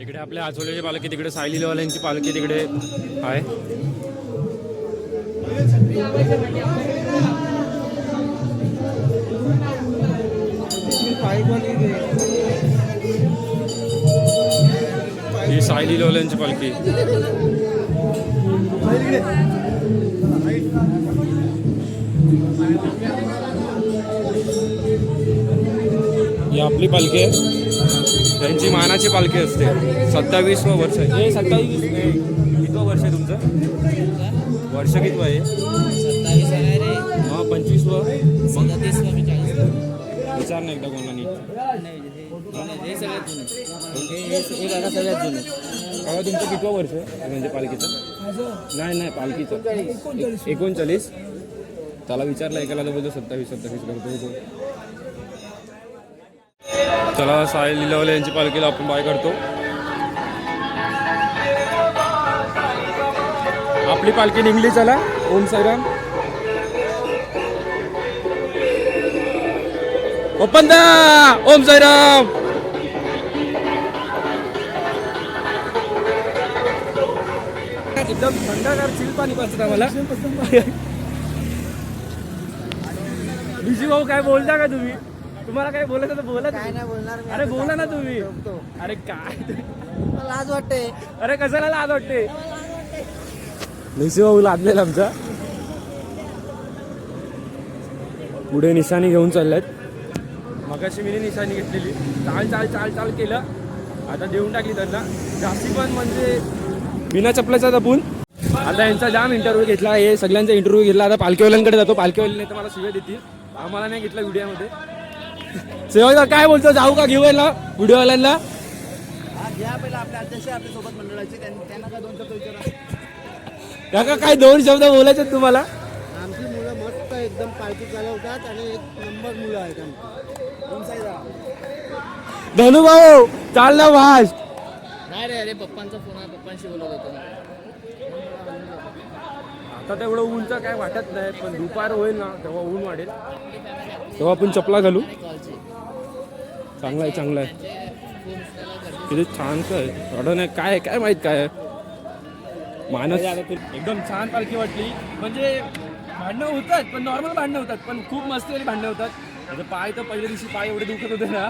इकडे आपल्या आजोल्याची पालखी तिकडे सायलीवाल्यांची पालखी तिकडे आहे. ही सायलीवाल्यांची पालखी. ही आपली पालखी आहे. त्यांची मानाची पालखी असते. सत्तावीस वर्ष हे सत्तावीस. कितवं वर्ष आहे तुमचं? वर्ष कितवं आहे? सत्तावीस आहे रे. हा मग सदतीस कमी चाळीस विचार नाही एकदा कोणानी नाही सगळ्यात जुने. हे हे हे काका तुमचं कितवं वर्ष आहे? म्हणजे पालखीचं? नाही नाही पालखीचं. एकोणचाळीस. त्याला विचारलं एकाला तर बोलतो सत्तावीस सत्तावीस करतो चला साहिल लिलावले यांची पालखीला आपण बाय करतो. आपली पालखी निघली चला. ओम साईराम. ओपन दा! ओम साईराम. एकदम थंडगार चिल पाणी पाचत आम्हाला. विजू भाऊ काय बोलता का तुम्ही? तुम्हाला काय बोलायचं तर बोला काय नाही बोलणार मी अरे बोला ना तुम्ही. अरे काय? मला लाज वाटते. अरे कशाला लाज वाटते? निशी भाऊ लादलेला आमचा पुढे निशाणी घेऊन चालल्यात. मगाशी मी निशाणी घेतलेली. चाल चाल चाल चाल केलं. आता देऊन टाकली त्यांना. जास्ती पण म्हणजे बिना चपलाचा जपून आता यांचा जाम इंटरव्ह्यू घेतला. हे सगळ्यांचा इंटरव्ह्यू घेतला. आता पालखीवाल्यांकडे जातो. पालखीवाल्याने तर मला शिव्या देतील. आम्हाला नाही घेतला व्हिडिओमध्ये सेवा काय बोलतो जाऊ का घेऊ याला व्हिडिओवाल्यांना घ्या पहिला आपल्या अध्यक्ष आपल्यासोबत मंडळाचे त्यांना त्यांना काय दोन शब्द विचारा काका काय दोन शब्द बोलायचे आहेत तुम्हाला? आमची मुलं मस्त एकदम पालखी चालवतात आणि एक नंबर मुलं आहेत आमची. धनु भाऊ चाल ना फास्ट नाही रे अरे पप्पांचा फोन आहे पप्पांशी बोलत होतो आता तेवढं ऊनचं काय वाटत नाही पण दुपार होईल ना तेव्हा ऊन वाढेल. तेव्हा आपण चपला घालू. चांगलं आहे चांगलं आहे. किती छानच आहे वाटत नाही काय काय माहीत काय आहे. मानस एकदम छान पालखी वाटली. म्हणजे भांडणं होतात पण नॉर्मल भांडणं होतात. पण खूप मस्त वाली भांडणं होतात. आता पाय तर पहिल्या दिवशी पाय एवढे दुखत होते ना.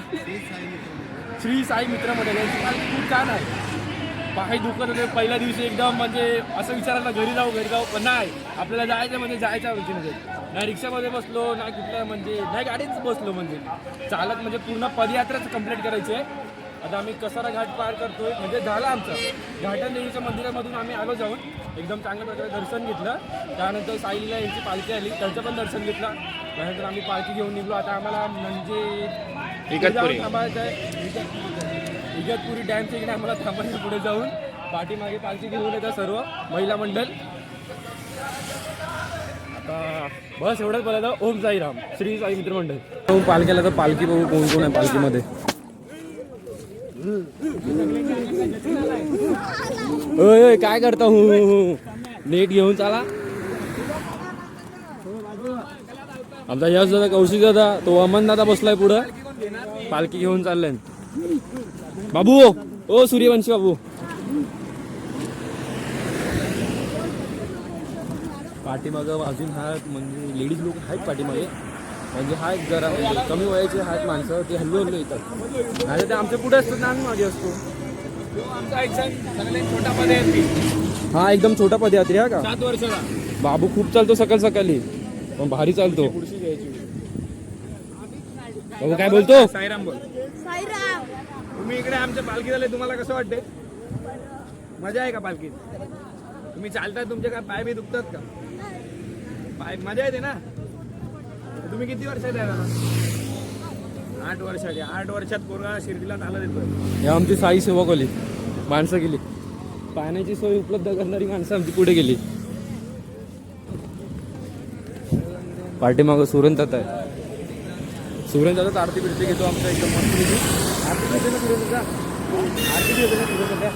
श्री साई मित्र मंडळ खूप छान आहे. पाय दुखत होते पहिल्या दिवशी एकदम म्हणजे असं विचारायला घरी जाऊ घरी जाऊ पण नाही. आपल्याला जायचं म्हणजे जायच्या म्हणजे. नाही रिक्षामध्ये बसलो नाही कुठल्या म्हणजे नाही गाडीच बसलो म्हणजे. चालत म्हणजे पूर्ण पदयात्राच कंप्लीट करायची. आहे आता आम्ही कसारा घाट पार करतोय म्हणजे झालं आमचं. घाटन देवीच्या मंदिरामधून आम्ही आलो जाऊन एकदम चांगल्या प्रकारे दर्शन घेतलं. त्यानंतर साईला यांची पालखी आली त्यांचं पण दर्शन घेतलं. त्यानंतर आम्ही पालखी घेऊन निघलो. आता आम्हाला म्हणजे थांबायचं आहे. इगत- इगतपुरी डॅमच्या इकडे आम्हाला थांबायचं पुढे जाऊन. पाठीमागे पालखी घेऊन येतात सर्व महिला मंडळ बस एवढंच बोलायचं. ओम साईराम श्री साई मित्र मंडळ. पालखीला तर पालखी बघू कोण कोण आहे पालखीमध्ये. ओय काय करता हू हू नेट घेऊन चाला. आमचा यश दादा कौशिक दादा तो अमन दादा बसलाय पुढं. पालखी घेऊन चाललाय बाबू ओ सूर्यवंशी बाबू. पाठीमागं अजून हा म्हणजे लेडीज लोक आहेत पाठीमागे. म्हणजे हा एक जरा म्हणजे कमी वयाचे आहेत माणसं ते हल्लो हल्लो येतात. नाही ते आमच्या पुढे असतात ना आम्ही मागे असतो. हा एकदम छोटा पदयात्री हा का? सात वर्षाला. बाबू खूप चालतो सकाळ सकाळी. पण भारी चालतो. बाबू काय बोलतो? साईराम बोल. तुम्ही इकडे आमच्या पालखी झाले तुम्हाला कसं वाटते मजा आहे का पालखीत तुम्ही चालता तुमचे काय पाय बी दुखतात का? मजा येते ना? तुम्ही किती वर्षात आहे दादा? आठ आहे. आठ वर्षात पोरगा शिर्डीला नाला देतोय. या आमची साई सेवा कोली माणसं गेली. पाण्याची सोय उपलब्ध करणारी माणसं आमची पुढे गेली. पाठीमागं सुरंतात आहे. सुरंतात आरती बिरती घेतो आमच्या एकदम मस्त आरती घेते ना सुरंतचा आरती घेते ना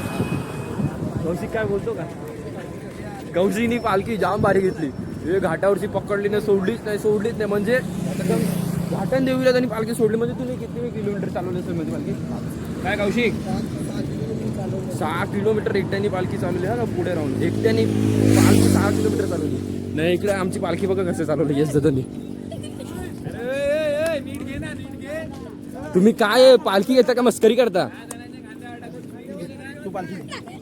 कौशिक काय बोलतो का? कौशिकनी पालखी जाम भारी घेतली. हे घाटावरची पकडली नाही सोडलीच नाही सोडलीच नाही. म्हणजे घाटन देवीला त्यांनी पालखी सोडली. म्हणजे तुम्ही किती किलोमीटर चालवली असेल म्हणजे पालखी? काय कौशिक सहा किलोमीटर एकट्याने पालखी चालवली हा ना पुढे राहून. एकट्याने पालखी सहा किलोमीटर चालवली. नाही इकडे आमची पालखी बघा कसं चालवली. येस दादानी. तुम्ही काय? पालखी घेता का मस्करी करता? तू पालखी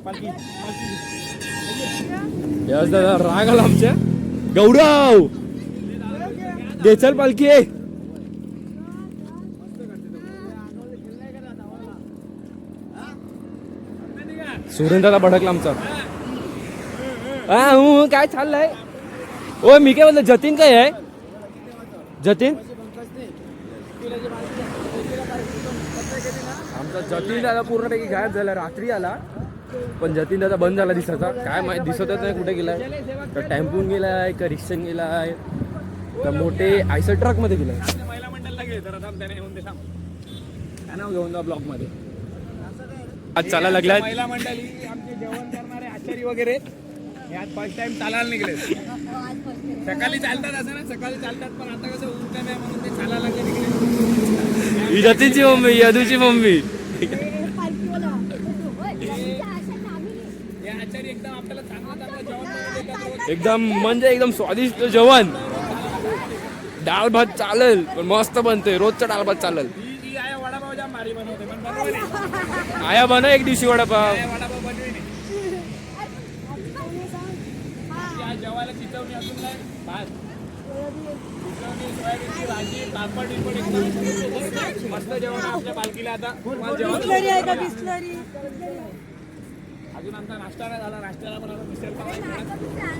पालखी. यस दादा राग आला आमच्या. गौरव! देचल चल पालखी आहे सुरेंद्रला भडकला आमचा. हा हू, काय चाललंय? ओ मी काय बोलतो जतीन काय आहे? जतीन? आमचा जतीन दादा पूर्णपैकी गायब झाला रात्री आला. पण जतीन दादा बंद झाला दिसाचा. काय माहिती दिसतच नाही कुठे गेलाय. का टेम्पून गेलाय का रिक्षान गेलाय. का मोठे आयसर ट्रकमध्ये गेलाय. महिला मंडळला त्याने येऊन नाव घेऊन जा ब्लॉगमध्ये आज चालायला लागलाय. महिला मंडळी आमचे जेवण करणारे आचारी वगैरे हे आज फर्स्ट टाइम चालायला निघले सकाळी चालतात असं ना सकाळी चालतात पण आता कसं ऊन कमी म्हणून ते चालायला लागले निघले जतीनची मम्मी यदूची मम्मी हे आचारी एकदम आपल्याला चांगलं चांगलं जेवण बनवून देतात रोज. एकदम म्हणजे एकदम स्वादिष्ट जेवण. डाळ भात चालेल पण मस्त बनते रोजचा डाळ भात चालेल. आया बना एक दिवशी वडापाव. मस्त जेवण आहे आपल्या पालखीला आता. अजून आमचा नाश्ता नाही झाला नाश्त्याला पण आता मिसळ.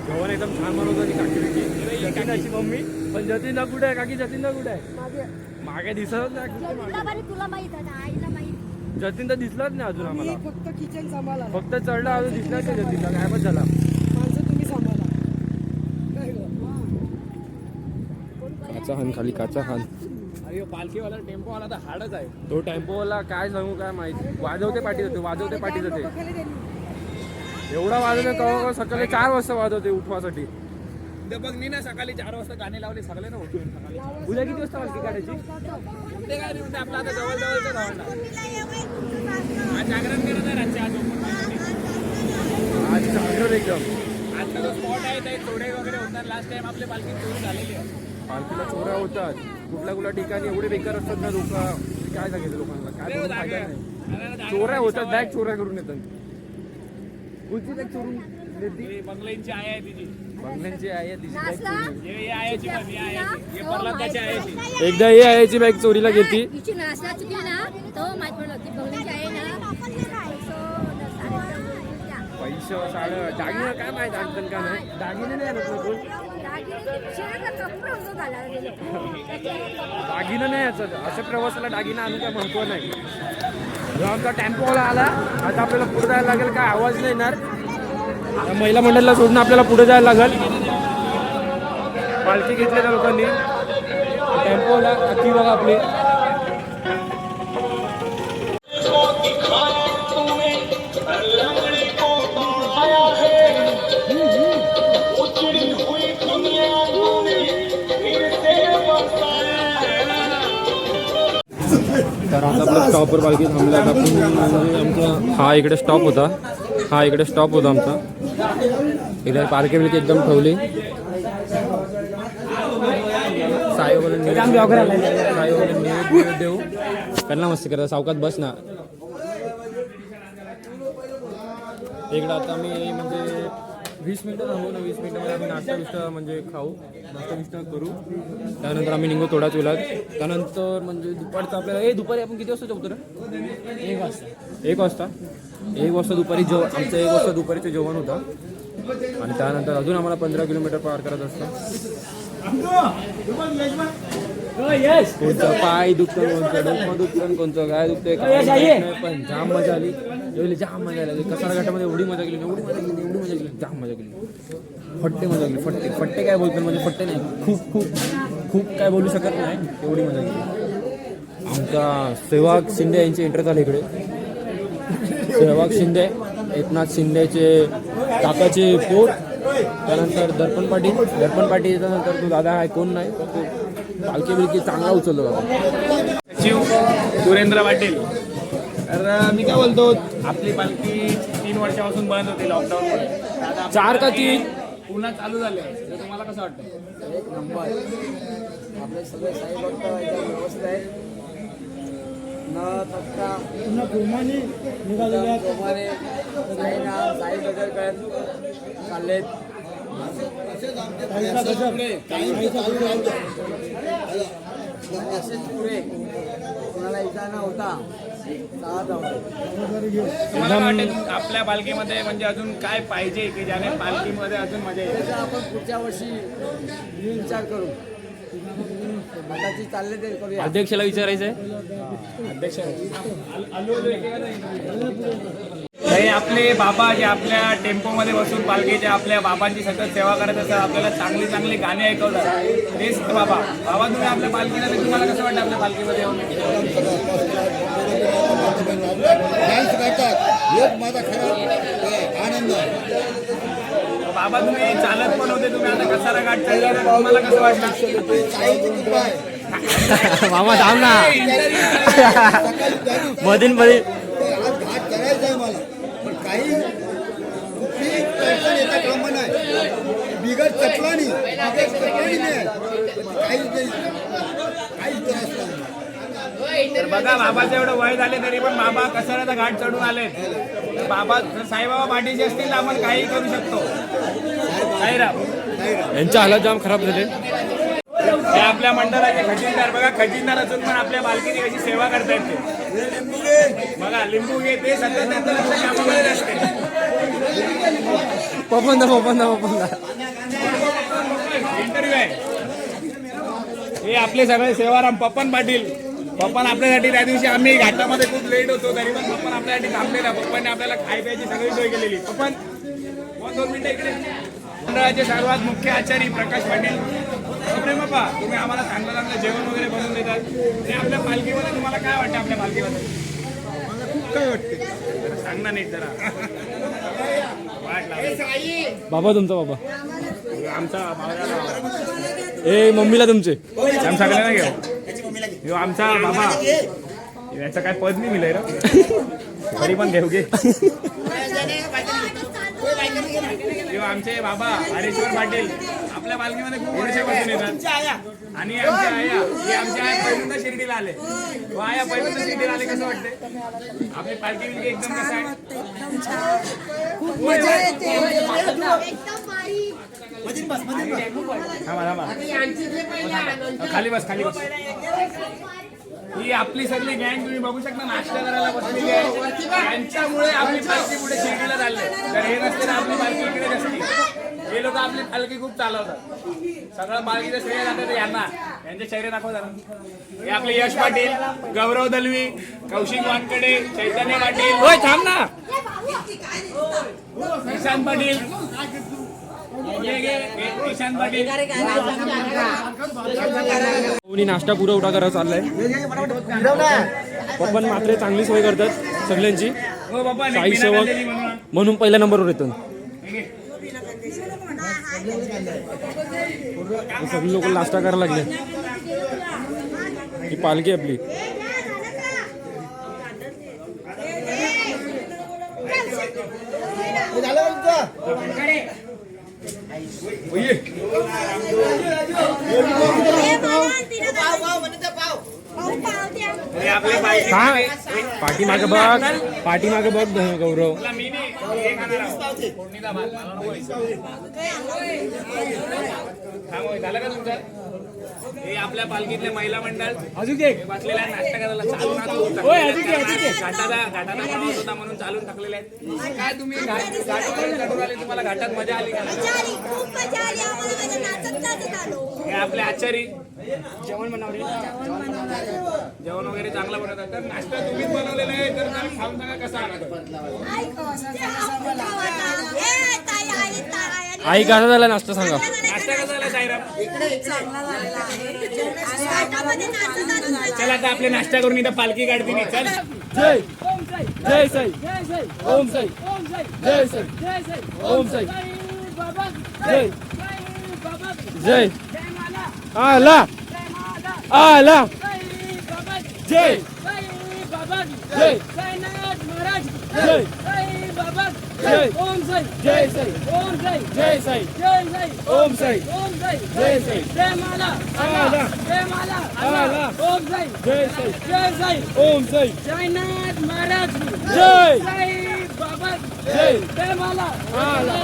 जेवण एकदम छान बनवत होती काकी जतीनाची मम्मी. पण जतीनदा कुठे आहे? काकी जतीनदा कुठे आहे? मागे. दिसत नाही. तुला माहीत आहे आईला माहीत. जतीन तर दिसलाच नाही अजून आम्हाला. फक्त किचन सांभाळा फक्त चढला अजून दिसलाच नाही जतीनला. काय पण झाला? काचा हान खाली काचा हान अरे पालखीवाला टेम्पोवाला तर हाडच आहे. तो टेम्पोवाला काय सांगू काय माहिती? वाजवते पाठी जाते वाजवते पाठी जाते. एवढा वाजवते कवा सकाळी चार वाजता वाजवते उठवासाठी. बघ मी ना सकाळी चार वाजता गाणे लावले सगळे ना उठून सकाळी. उद्या किती वाजता पालखी काढायची उद्या काय नाही आपलं आता जवळ जवळचं आज जागरण करत आहे रातच्या आज. आज जागरण एकदम. आजचा जो स्पॉट आहे ते चोडे वगैरे होतात. लास्ट टाइम आपले पालखी चोरी झालेली आहे पालखीला चोऱ्या होतात. कुठल्या कुठल्या ठिकाणी एवढे बेकार असतात ना लोक? काय सांगितलं लोकांना? काय चोऱ्या होतात बॅग चोऱ्या करून येतात. चोरून? देते ही बंगल्यांची आई आहे तिची. बंगल्यांची आहे तिची. हे हे ही हे. एकदा हे आयाची बॅग चोरीला घेतली हिची नाचला चुकली ना तो माहीत पडलं होती बघण्याची आहे ना. पैसे साडे दागिने काय माहीत आणतात का नाही? दागिने नाही आणत ना कोण दागिनं नाही याचं अशा प्रवासाला दागिना आणून काय महत्त्व नाही. आमचा टेम्पोवाला आला. आता आपल्याला पुढे जायला लागेल काय आवाज नाही येणार. महिला मंडळाला सोडून आपल्याला पुढे जायला लागेल. पालखी घेतली त्या लोकांनी. टेम्पोला अति बघा आपली. तर आता आपला स्टॉपवर पालखी थांबल्या आता म्हणजे आमचा हा इकडे स्टॉप होता. हा इकडे स्टॉप होता आमचा. इकडे पालखी एकदम ठेवली. साई वगैरे देऊ. त्यांना मस्ती करता सावकात बस ना. इकडं आता आम्ही म्हणजे वीस मिनटं थांबू ना वीस मिनटामध्ये आम्ही नाश्ता बिष्टा म्हणजे खाऊ. नाश्ता बिष्टा करू. त्यानंतर आम्ही निघू थोड्याच वेळात त्यानंतर म्हणजे दुपारचं आपल्याला ए दुपारी आपण किती वाजता जेवतो रे? एक वाजता. एक वाजता? एक वाजता दुपारी जेव आमचं एक वाजता दुपारीचं जेवण होतं. आणि त्यानंतर अजून आम्हाला पंधरा किलोमीटर पार करत असतं. कोणतं पाय दुखतं कोणतं डोकं दुखतं कोणतं काय नाही, पण जाम मजा आली. जाम मजा आली. कसारा घाटामध्ये एवढी मजा केली एवढी मजा केली एवढी मजा केली जाम मजा केली. फट्टे मजा केली फट्टे. फट्टे काय बोलतो म्हणजे फट्टे नाही. खूप खूप खूप काय बोलू शकत नाही. एवढी मजा केली. आमचा सेवाग शिंदे यांचे इंटरेस्ट झाले इकडे. सेवाग शिंदे एकनाथ शिंदेचे काकाचे पोर त्यानंतर दर्पण पाटील. दर्पण पाटील त्यानंतर तो दादा आहे कोण नाही पण तो पालखी बिलकी चांगला उचलतो दादा. सचिव सुरेंद्र पाटील. तर मी काय बोलतो? आपली पालखी तीन वर्षापासून बंद होती लॉकडाऊनमुळे चार का तीन? पुन्हा चालू झाले तर तुम्हाला कसं वाटतं एक नंबर. आपले सगळे साई भक्त व्यवस्थित आहेत. न थकता पूर्ण प्रेमाने निघालेले प्रेमाने साईनाम साई बदल करत चाललेत असेच पुढे. कोणाला इजा न होता? साथ होते तुम्हाला काय वाटतं आपल्या पालखीमध्ये म्हणजे अजून काय पाहिजे की ज्याने पालखीमध्ये अजून मजा येईल? त्याचा आपण पुढच्या वर्षी विचार करू. मताची चालले ते करूया. अध्यक्षाला विचारायचंय? अध्यक्ष. हे आपले बाबा जे आपल्या टेम्पोमध्ये बसून पालखीच्या आपल्या बाबांची सतत सेवा करत असतात आपल्याला चांगली चांगली गाणी ऐकवतात. तेच तर बाबा. बाबा तुम्ही आपल्या पालखीला तुम्हाला कसं वाटतं आपल्या पालखीमध्ये डान्स करतात. माझा खरा आनंद आहे. बाबा तुम्ही चालत पण होते तुम्ही आता कसारा घाट चढला तर तुम्हाला कसं वाटलं? मामा थांब ना. मधीन मध्ये दिवशी आज घाट करायचा आहे मला पण काही कुठलीही अडचण येता कामा चटलानी नाही. काहीच त्रास नाही तर बघा बाबाचं एवढं वय झाले तरी पण बाबा कसाऱ्याचा घाट चढून आले तर बाबा साईबाबा पाठीचे असतील तर आपण काही करू शकतो. साईराम. यांचे हालत जाम खराब झाले. हे आपल्या मंडळाचे खजिनदार. बघा खजिनदार असून पण आपल्या बालकीने कशी सेवा करतायत ते. बघा लिंबू घे ते सतत त्यांचं लक्ष कामामध्ये असते पपंदा पपंदा पपंदा. हे आपले सगळे सेवाराम पप्पन पाटील. पप्पन आपल्यासाठी त्या दिवशी आम्ही घाटामध्ये खूप लेट होतो तरी पण पप्पन आपल्यासाठी थांबलेला. पप्पांनी आपल्याला खाय प्यायची सगळी सोय केलेली. पप्पन दोन दोन मिनिटं इकडे. मंडळाचे सर्वात मुख्य आचारी प्रकाश पाटील. प्रेम बाप्पा तुम्ही आम्हाला चांगलं चांगलं जेवण वगैरे बनवून देतात. आणि आपल्या पालखीमध्ये तुम्हाला काय वाटतं आपल्या पालखीमध्ये? खूप काय वाटते. जरा सांग ना नीट जरा. वाट लागली. बाबा तुमचा बाबा. आमचा ए मम्मीला तुमचे. आम सगळ्यांना घेऊ. आमचा बाबा याचं काय पद नाही मिळेल तरी पण घेऊ घे. आमचे बाबा हरेश्वर पाटील. आपल्या पालखीमध्ये खूप वर्षापासून येतात. आणि आमच्या आया हे आमच्या आया पहिल्यांदा शिर्डीला आले. व आया पहिल्यांदा शिर्डीला आले कसं वाटते आपली पालखी बिलकी एकदम कसं आहे? थांबा थांबा. खाली बस खाली बस. ही आपली सगळी गँग तुम्ही बघू शकता नाश्ता करायला बसलेली आहे. यांच्यामुळे आपली पालखी पुढे शिर्डीला चालले तर हे नसते ना आपली पालखी इकडे असते हे लोक आपली पालखी खूप चालवतात. सगळं पालखीचं श्रेय जातं ते यांना. यांचे चेहरे दाखव जरा हे आपले यश पाटील गौरव दलवी कौशिक वानकडे चैतन्य पाटील. होय थांब ना. ईशान पाटील. कोणी नाश्ता पुरवठा उडा चाललाय. पप्पन मात्र चांगली सोय करतात सगळ्यांची. साई सेवक म्हणून. पहिल्या नंबरवर येतो सगळी लोक नाश्ता करायला लागले. ही पालखी आपली हे आपले बाई- काय पाठीमागे बघ पाठीमागे बघ गौरव। झालं का तुमचं? हे आपल्या पालखीतले महिला मंडळ. अजून बसलेल्या नाश्ता करायला चालून घाटाला घाटाला प्रवास होता म्हणून चालून टाकलेले आहेत. काय तुम्ही? घाट घाटावर चढून आले तुम्हाला घाटात मजा आली का? मजा आली खूप मजा आली. आम्हाला माझ्या नाचत नाचत आलो. हे आपले आचारी. जेवण बनवले. जेवण वगैरे चांगलं बनवतात. तर नाश्ता तुम्हीच बनवलेला आहे तर जरा खाऊन सांगा कसा आला तो. ए, ताई, आई, ताई, आणि- आई कसा झाला नाश्ता सांगा. घाटामध्ये नाचत नाचत चला आता आपले नाश्ता करून इथं पालखी काढते नी. चल. जय. जय साई. ओम साई. जय साई. ओम साई. जय. जय. आला. आला. जय. जय. साईनाथ महाराज की जय. जय. ओम साई जय साई। ओम साई। जय साई। जय साई। ओम साई। ओम साई। जय साई। जय माला। आला. जय माला। आला. ओम साई। जय साई। जय साई। ओम साई। साईनाथ महाराज की। जय। साई बाबा जय। जय माला। आला.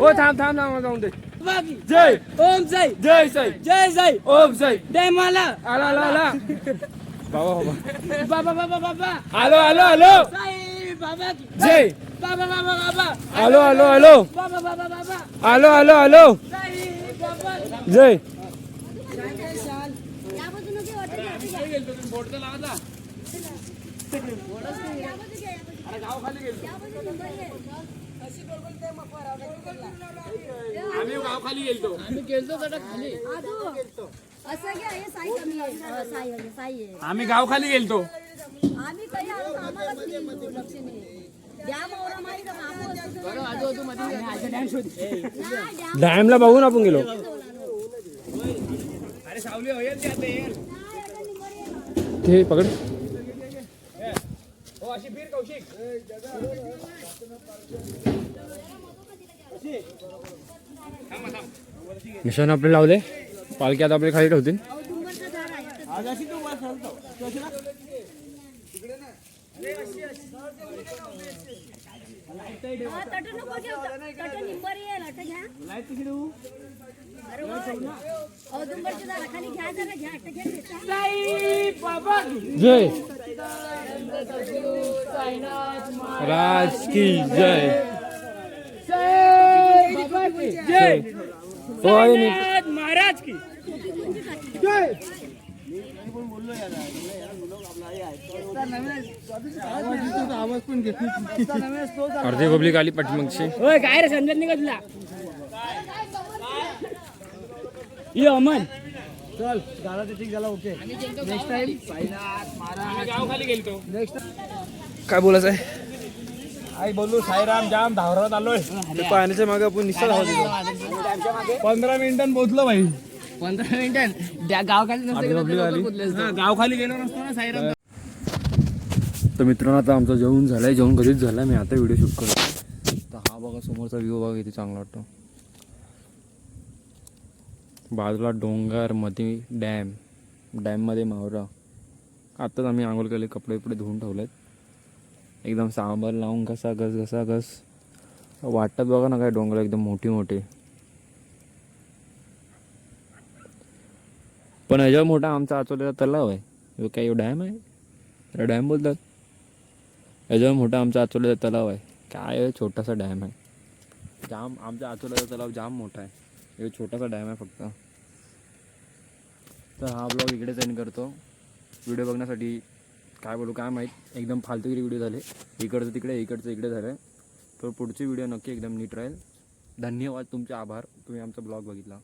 ओ थांब थांब थांब जाऊन दे. बाबा की जय ओम साई जय साई जय साई ओम साई जय माला आला आला आला बाबा बाबा बाबा बाबा बाबा आलो आलो आलो साई बाबा की जय बाबा बाबा बाबा आलो आलो आलो बाबा बाबा बाबा आलो बाजूनं बरी आहे. आम्ही गावखाली गेलतो आजू, असं घ्या हे साई कमी आहे. हा, साई आहे साई आहे. आम्ही गावखाली गेलतो. आम्ही काही आलो? तर आम्हालाच नाही लक्ष नाही द्या मोहरा मारी तर मागं असतो तर- नाही, द्या. डॅमला बघून आपण गेलो. अरे सावली होईल ते आता ये. नाही, आता निघाली आहे. ते पकड. हो अशी फिर कौशिक. मिशन आपले लावले. पालखी आता आपले खाली ठेवतील. जय. राज की जय। की जय तो महाराज की। अर्धी पब्लिक आली पाठीमागची। होय काय रे समजत नाही का तुला? ये अमन। गावखाली गेलतो. काय बोलायचं आहे? आई बोलू साईराम जाम धावरात आलोय. ते पाण्याच्या मागे आपण निस्ता धावत पंधरा मिनिटांनी पोहोचलो भाई. पंधरा मिनिटां गावखाली गावखाली गेलो नसतो ना साईराम. तर मित्रांनो आता आमचं जेवण झालंय जेवण कधीच झालं मी आता व्हिडिओ शूट करतो तर हा बघा समोरचा व्ह्यू बघा किती चांगला वाटतो. बाजूला डोंगरमध्ये डॅम. डॅममध्ये मावरा. आत्ताच आम्ही आंघोळ केले कपडे बिपडे धुवून ठेवलेत. एकदम सांबर लावून घसा घस घसा घस. वाटतात बघा ना काय डोंगर एकदम मोठी मोठी. पण ह्याच्यावर मोठा आमचा आचोलेला तलाव आहे. ह्यो काय डॅम आहे? त्याला डॅम बोलतात. ह्याच्यावर मोठा आमचा आचोल्याचा तलाव आहे. काय छोटासा डॅम आहे. जाम आमच्या आचोल्याचा तलाव जाम मोठा आहे. एक छोटासा डॅम आहे फक्त. तर हा ब्लॉग इकडेच एंड करतो. व्हिडिओ बघण्यासाठी काय बोलू काय माहीत? एकदम फालतूगिरी व्हिडिओ झाले. इकडचं तिकडे इकडचं इकडे झालं. तर पुढचे व्हिडिओ नक्की एकदम नीट राहील. धन्यवाद तुमचे आभार. तुम्ही आमचा ब्लॉग बघितला.